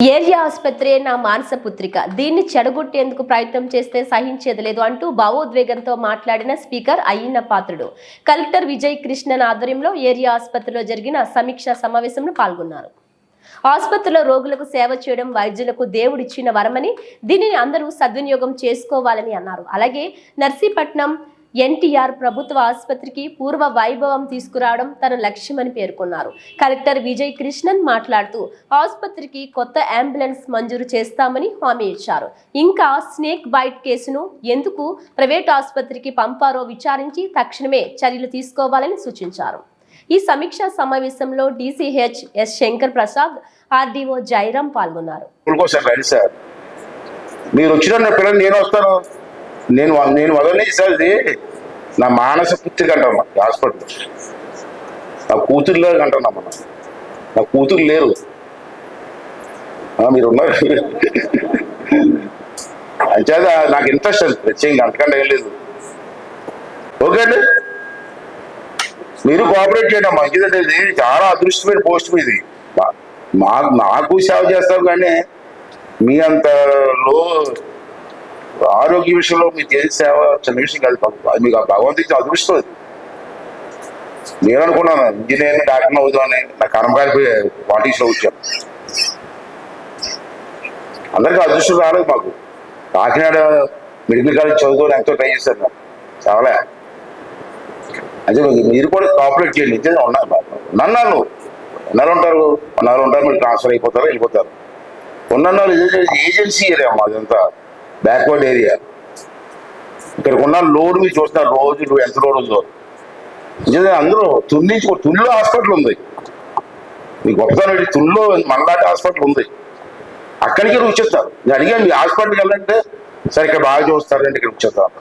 Area ఆసుపత్రి నా మానస పుత్రిక దీన్ని చెడగొట్టేందుకు ప్రయత్నం చేస్తే సహించేది లేదు అంటూ భావోద్వేగంతో మాట్లాడిన స్పీకర్ అయ్యన్న పాత్రుడు. కలెక్టర్ విజయ్ కృష్ణన్ ఆధ్వర్యంలో ఏరియా ఆసుపత్రిలో జరిగిన సమీక్షా సమావేశంలో పాల్గొన్నారు. ఆసుపత్రిలో రోగులకు సేవ చేయడం వైద్యులకు దేవుడిచ్చిన వరమని దీనిని అందరూ సద్వినియోగం చేసుకోవాలని అన్నారు. అలాగే నర్సీపట్నం ఎన్టీఆర్ ప్రభుత్వ ఆసుపత్రికి పూర్వ వైభవం తీసుకురావడం తన లక్ష్యమని పేర్కొన్నారు. కలెక్టర్ విజయ్ కృష్ణన్ మాట్లాడుతూ ఆసుపత్రికి కొత్త అంబులెన్స్ మంజూరు చేస్తామని హామీ ఇచ్చారు. ఇంకా స్నేక్ బైట్ కేసును ఎందుకు ప్రైవేట్ ఆసుపత్రికి పంపారో విచారించి తక్షణమే చర్యలు తీసుకోవాలని సూచించారు. ఈ సమీక్షా సమావేశంలో DCH S Shankar Prasad RDO Jairam పాల్గొన్నారు. మీరు వచ్చిన నేను వస్తాను. నేను నేను వదలలేదు సార్ నా మానస పుత్రిక అంటాను హాస్పిటల్ నా కూతురు లేదు అంటున్నా మనం. నా కూతురు లేరు. ఆ, మీరు ఉన్నారు అంచేత నాకు ఇంట్రెస్ట్ అది ప్రత్యేకంగా అంతకంటే ఏం లేదు. ఓకే అండి? మీరు కోఆపరేట్ చేయడం మంచిదండి ఇది చాలా అదృష్టమైన పోస్ట్ మీది. మా- నాకు సేవ చేస్తాం కానీ మీ అంత లో ఆరోగ్య విషయంలో మీరు చేసే సేవ చిన్న విషయం కాదు అది మీకు ఆ భగవంతుడికి అదృష్టం అది. నేను అనుకున్నాను ఇంజనీర్ డాక్టర్ అవుతామని నా కర్మకారి పార్టీస్లో వచ్చాను అందరికీ అదృష్టం రాలేదు మాకు. కాకినాడ మెడికల్ కాలేజ్ చదువుకొని ఎంతో ట్రై చేశాను నాకు చావలే అదే మీరు కూడా కాపరేట్ చేయండి. నిజంగా ఉన్నారు ఉన్నాను ఉన్నారు ఉంటారు. ఉన్నారు ఉంటారు. మీరు ట్రాన్స్ఫర్ అయిపోతారు వెళ్ళిపోతారు. ఉన్నన్నారు ఏజెన్సీ ఏరియా మాదంతా బ్యాక్వర్డ్ ఏరియా ఇక్కడ ఉన్న లోడ్ మీరు చూస్తున్నారు రోజు ఎంత లోడ్ ఉందో. నిజంగా అందరూ తుల్లించుకో తుల్లో హాస్పిటల్ ఉంది. మీ గొప్పతనం తుల్లో మనలాంటి హాస్పిటల్ ఉంది. అక్కడికి వచ్చేస్తారు. నేను అడిగాను మీ హాస్పిటల్కి వెళ్ళంటే సరే ఇక్కడ బాగా చూస్తారంటే ఇక్కడ వచ్చేస్తారు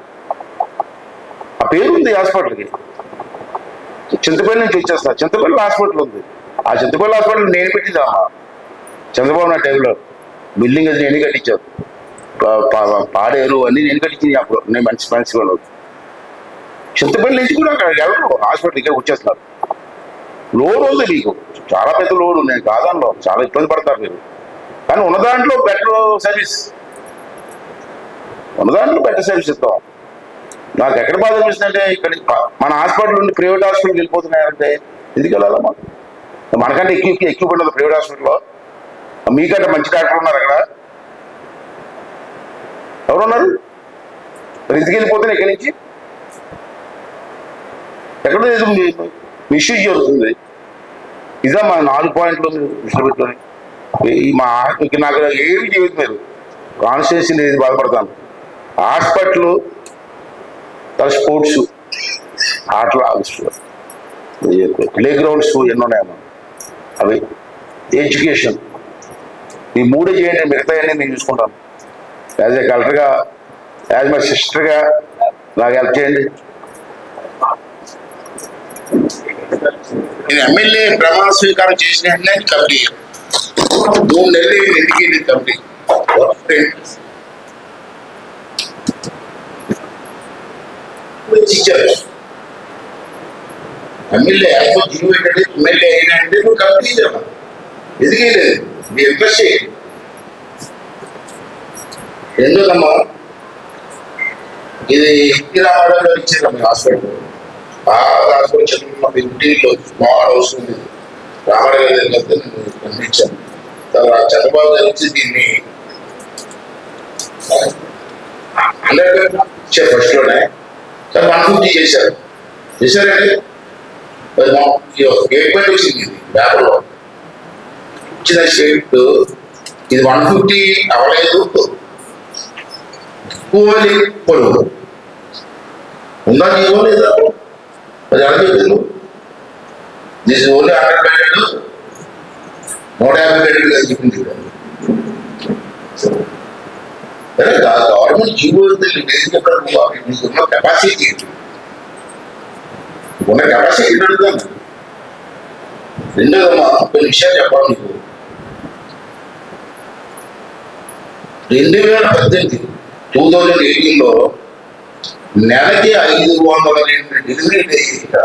ఆ పేరు ఉంది హాస్పిటల్కి. చింతపల్లి నుంచి వచ్చేస్తా. చింతపల్లి హాస్పిటల్ ఉంది. ఆ చింతపల్లి హాస్పిటల్ నేను పెట్టిందమ్మా చంద్రబాబు నా టైంలో. బిల్డింగ్ అది నేను కట్టించాను. పాడేరు అని నేను కట్టించింది అప్పుడు నేను మంచి మంచి వాళ్ళు చింతపల్లి నుంచి కూడా అక్కడ ఎవరు హాస్పిటల్ ఇక్కడ వచ్చేస్తున్నారు. లోడ్ ఉంది మీకు. చాలా పెద్ద లోడ్ నేను కాదనలో చాలా ఇబ్బంది పడతారు మీరు. కానీ ఉన్న దాంట్లో బెటర్ సర్వీస్ ఉన్న దాంట్లో బెటర్ సర్వీస్ ఇస్తాం. నాకు ఎక్కడ బాధ అనిపిస్తుందంటే ఇక్కడ మన హాస్పిటల్ నుండి ప్రైవేట్ హాస్పిటల్కి వెళ్ళిపోతున్నాయంటే ఎందుకు వెళ్ళాలమ్మా మనకంటే ఎక్కువ ఎక్కువ ఉండదు ప్రైవేట్ హాస్పిటల్లో. మీకంటే మంచి డాక్టర్ ఉన్నారు అక్కడ. ఎవరున్నారు? మరి ఎందుకు ఎక్కడి ఇక్కడి నుంచి? ఎక్కడ ఏదో మిస్యూజ్ జరుగుతుంది ఇదా మా నాలుగు పాయింట్లు మీరు పెట్టుకొని ఈ మా ఇక నాకు ఏమి చేయదు మీరు. కాన్స్టిట్యూన్సీ లేదు బాధపడతాను. హాస్పిటల్ తన స్పోర్ట్స్ ఆటల ప్లే గ్రౌండ్స్ ఎన్ని ఉన్నాయమ్మా అవి. ఎడ్యుకేషన్. ఈ మూడే చేయండి మిగతా నేను చూసుకుంటాను. యాజ్ ఏ కలెక్టర్గా యాజ్ మై సిస్టర్గా నాకు హెల్ప్ చేయండి నేను ఎమ్మెల్యే ప్రమాణ స్వీకారం చేసిన వెంటనే కమిటీ మూడు నెలలు ఇంటికి కమిటీ ఇచ్చారు ఎమ్మెల్యే అయిపో జీవో ఏంటంటే ఎమ్మెల్యే అయినంటే నువ్వు కమిటీ ఇచ్చావు ఎందుకే లేదు మీ ఇంట్రెస్ట్ చేయండి ఎందుకమ్మా? ఇది ఎన్టీ రామారావు ఇచ్చారు మీ హాస్పిటల్ బాగా హాస్పిటల్ చదువుకున్న ఇంటిలో స్మాల్ హౌస్ ఉంది రామారావు దగ్గర నేను తర్వాత చంద్రబాబు గారు వచ్చి దీన్ని హండ్రెడ్ ఇచ్చారు ఫస్ట్లోనే సార్ వన్ ఫిఫ్టీ చేశారు. చేశారండి స్టేట్మెంట్ వచ్చింది ఇది పేపర్లో. ఇచ్చిన స్టేట్ ఇది వన్ ఫిఫ్టీ అవ్వలేదు. కూలి పొడుగు ఉందా జీవో లేదా అది ఎలా చెప్పింది దిస్ ఓన్లీ హండ్రెడ్ బెడెడ్ నూట యాభై బెడెడ్ అని చెప్పింది అరే గవర్నమెంట్ జీవో బేసిక్ ఎక్కడ నీకున్న కెపాసిటీ ఏంటి ఉన్న కెపాసిటీ అడుగుతాను రెండోదమ్మా కొన్ని విషయాలు చెప్పాలి నీకు రెండు వేల పద్దెనిమిది టూ థౌజండ్ ఎయిటీన్లో నెలకి ఐదు వందల డెలివరీ ఇక్కడ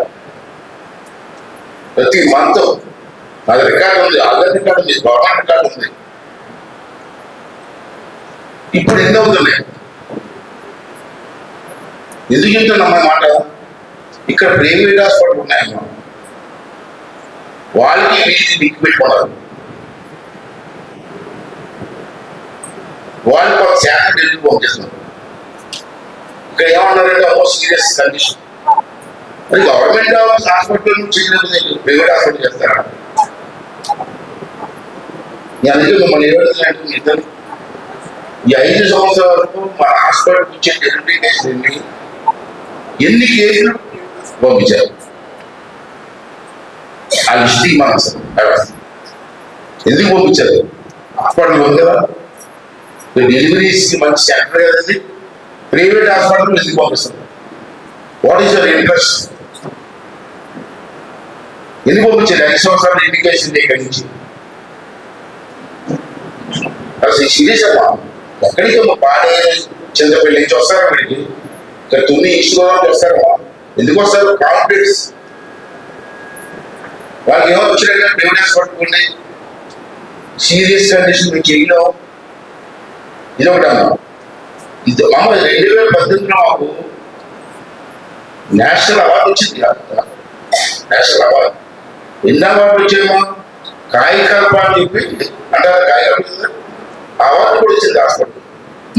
ప్రతి మంత్ అది రికార్డు ఉంది ఆధార్ రికార్డు ఉంది గవర్నమెంట్ రికార్డు ఉంది. ఇప్పుడు ఎన్ని అవుతున్నాయి ఎందుకు చెప్తున్నా మాట? ఇక్కడ ప్రైవేట్ హాస్పిటల్ ఉన్నాయమ్మా వాళ్ళకి వీళ్ళకి దిక్కు పెట్టుకున్నారు వాళ్ళు కొంత శాతం ఢిల్లీ పంపిస్తున్నారు ఇక్కడ ఏమన్నారంటే అమ్మో సీరియస్ కండిషన్. మరి గవర్నమెంట్ హాస్పిటల్ నుంచి ప్రైవేట్ హాస్పిటల్ చేస్తారా? నేను అందుకే మిమ్మల్ని ఏమడుతున్నాయంటే ఇద్దరు ఈ ఐదు సంవత్సరాల వరకు మా హాస్పిటల్ వచ్చే డెలివరీ కేసులు ఎన్ని? ఎన్ని కేసులు పంపించారు? ఆ లిస్ట్ మనం ఎందుకు పంపించారు? హాస్పిటల్ ఉంది కదా. డెలివరీస్ మంచి సెంటర్ కదా అది ప్రైవేట్ హాస్పిటల్ ఎందుకు పంపిస్తారు వాట్ ఈస్ యువర్ ఇంట్రెస్ట్ ఎందుకు పంపించారు ఐదు సంవత్సరాలు ఇండికేషన్ ఇక్కడి నుంచి అసలు సీరియస్ అమ్మా ఎక్కడికి అమ్మా పాడే చింతపల్లి నుంచి వస్తారు అక్కడికి? ఇక్కడ తుమ్మి ఈశ్వరం వస్తారమ్మా ఎందుకు వస్తారు? కాన్ఫిడెన్స్ వాళ్ళకి ఏమో వచ్చినట్టు ప్రివిలేజ్ పట్టుకుంటే సీరియస్ కండిషన్ మీకు చేయడం ఇది ఇది అమ్మ రెండు వేల పద్దెనిమిదిలో మాకు నేషనల్ అవార్డు వచ్చింది నేషనల్ అవార్డు. ఎన్ని అవార్డు వచ్చేమో కాయకల్ప అని చెప్పి అంటారు కాయకల్ప. అవార్డు కూడా వచ్చింది హాస్పిటల్.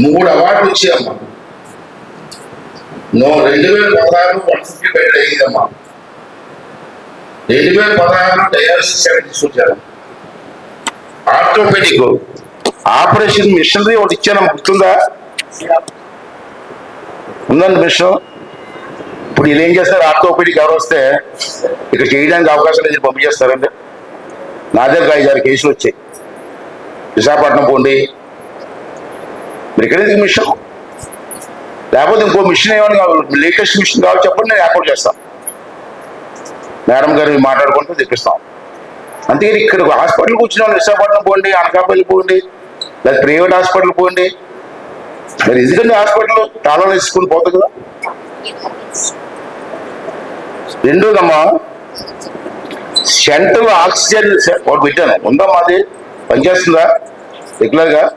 మూడు అవార్డులు వచ్చాయమ్మా నువ్వు రెండు వేల పదహారు వన్ ఫిఫ్టీ బెడ్ అయ్యిందమ్మా రెండు వేల పదహారులో డయాలసిస్ సెంటర్ తీసుకొచ్చారు. ఆర్థోపెడిక్. ఆపరేషన్ మిషనరీ ఒకటి ఇచ్చాను గుర్తుందా? ఉందండి మిషన్. ఇప్పుడు వీళ్ళు ఏం చేస్తారు ఆర్థోపెడిక్ ఎవరు వస్తే ఇక్కడ చేయడానికి అవకాశం లేదు పంపించేస్తారండి. నా దగ్గర ఐదారు కేసులు వచ్చాయి. విశాఖపట్నం పోండి. మీరు ఇక్కడ మిషన్? లేకపోతే ఇంకో మిషన్ ఏమైనా కావాలి? లేటెస్ట్ మిషన్ కావాలి చెప్పండి నేను ఏర్పాటు చేస్తాను. మేడం గారు మాట్లాడుకుంటూ తెప్పిస్తాం. అంతేగాని ఇక్కడ హాస్పిటల్కి వచ్చిన వాళ్ళు విశాఖపట్నం పోండి అనకాపల్లి పోండి లేదా ప్రైవేట్ హాస్పిటల్ పోండి. మరి ఎందుకంటే హాస్పిటల్? తాళం వేసుకుని పోతుంది కదా. రెండోదమ్మా సెంట్రల్ ఆక్సిజన్ ఒకటి పెట్టాను. ఉందమ్మా అది పనిచేస్తుందా? రెగ్యులర్గా?